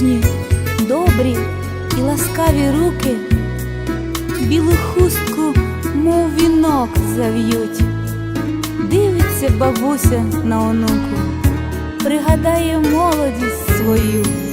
Ніжні, добрі і ласкаві руки білу хустку, мов вінок зав'ють. Дивиться бабуся на онуку, пригадає молодість свою.